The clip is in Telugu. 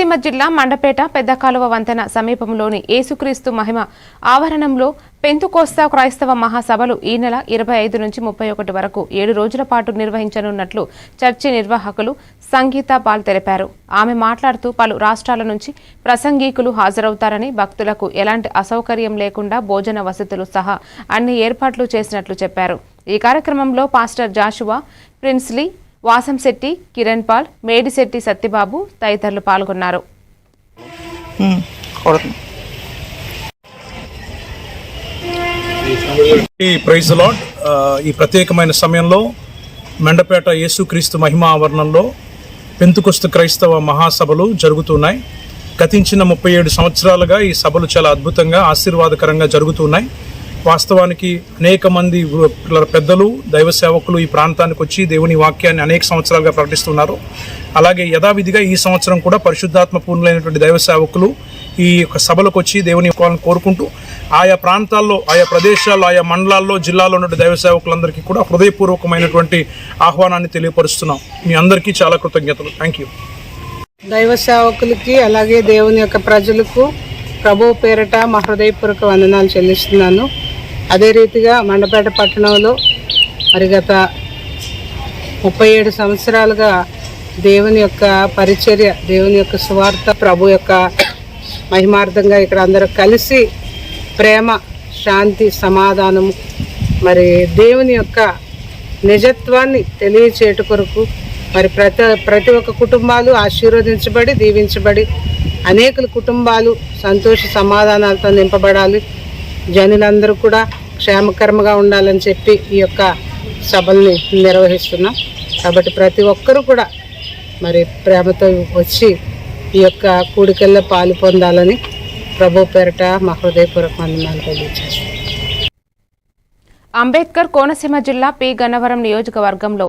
కోనసీమ జిల్లా మండపేట పెద్ద కాలువ వంతెన సమీపంలోని ఏసుక్రీస్తు మహిమ ఆవరణంలో పెంతుకోస్తా క్రైస్తవ మహాసభలు ఈ నెల ఇరవై ఐదు నుంచి ముప్పై ఒకటి వరకు ఏడు రోజుల పాటు నిర్వహించనున్నట్లు చర్చి నిర్వాహకులు సంగీత పాల్ తెలిపారు. ఆమె మాట్లాడుతూ పలు రాష్ట్రాల నుంచి ప్రసంగీకులు హాజరవుతారని భక్తులకు ఎలాంటి అసౌకర్యం లేకుండా భోజన వసతులు సహా అన్ని ఏర్పాట్లు చేసినట్లు చెప్పారు. ఈ కార్యక్రమంలో pastor Joshua Princely Vasamsetti Kiran Paul Medisetti Satyababu తదితరులు పాల్గొన్నారు. ప్రైజ్ లాడ్ ఈ ప్రత్యేకమైన సమయంలో మెండపేట యేసుక్రీస్తు మహిమా ఆవరణంలో పెంతుకొస్తు క్రైస్తవ మహాసభలు జరుగుతున్నాయి. గతించిన ముప్పై ఏడు సంవత్సరాలుగా ఈ సభలు చాలా అద్భుతంగా ఆశీర్వాదకరంగా జరుగుతున్నాయి. వాస్తవానికి అనేక మంది పెద్దలు దైవ సేవకులు ఈ ప్రాంతానికి వచ్చి దేవుని వాక్యాన్ని అనేక సంవత్సరాలుగా ప్రకటిస్తున్నారు. అలాగే యథావిధిగా ఈ సంవత్సరం కూడా పరిశుద్ధాత్మ పూర్ణులైనటువంటి దైవ సేవకులు ఈ యొక్క సభలకు వచ్చి దేవుని యొక్క కోరుకుంటూ ఆయా ప్రాంతాల్లో ఆయా ప్రదేశాల్లో ఆయా మండలాల్లో జిల్లాలో ఉన్న దైవ సేవకులందరికీ కూడా హృదయపూర్వకమైనటువంటి ఆహ్వానాన్ని తెలియపరుస్తున్నాం. మీ అందరికీ చాలా కృతజ్ఞతలు. థ్యాంక్ యూ దైవ సేవకులకి అలాగే దేవుని యొక్క ప్రజలకు ప్రభు పేరట మా హృదయపూర్వక వందనాలు చెల్లిస్తున్నాను. అదే రీతిగా మండపేట పట్టణంలో మరి గత ముప్పై ఏడు సంవత్సరాలుగా దేవుని యొక్క పరిచర్య దేవుని యొక్క సువార్త ప్రభు యొక్క మహిమార్థంగా ఇక్కడ అందరూ కలిసి ప్రేమ శాంతి సమాధానం మరి దేవుని యొక్క నిజత్వాన్ని తెలియచేట కొరకు మరి ప్రతి ప్రతి ఒక్క కుటుంబాలు ఆశీర్వదించబడి దీవించబడి అనేకుల కుటుంబాలు సంతోష సమాధానాలతో నింపబడాలి. జనులందరూ కూడా క్షేమకరంగా ఉండాలని చెప్పి ఈ యొక్క సభల్ని నిర్వహిస్తున్నాం. కాబట్టి ప్రతి ఒక్కరూ కూడా మరి ప్రేమతో వచ్చి ఈ యొక్క కూడికల్లో పాలు పొందాలని ప్రభు పేరట మా హృదయపూర్వక వందనాలు తెలియజేస్తాం అంబేద్కర్ కోనసీమ జిల్లా పి గన్నవరం నియోజకవర్గంలో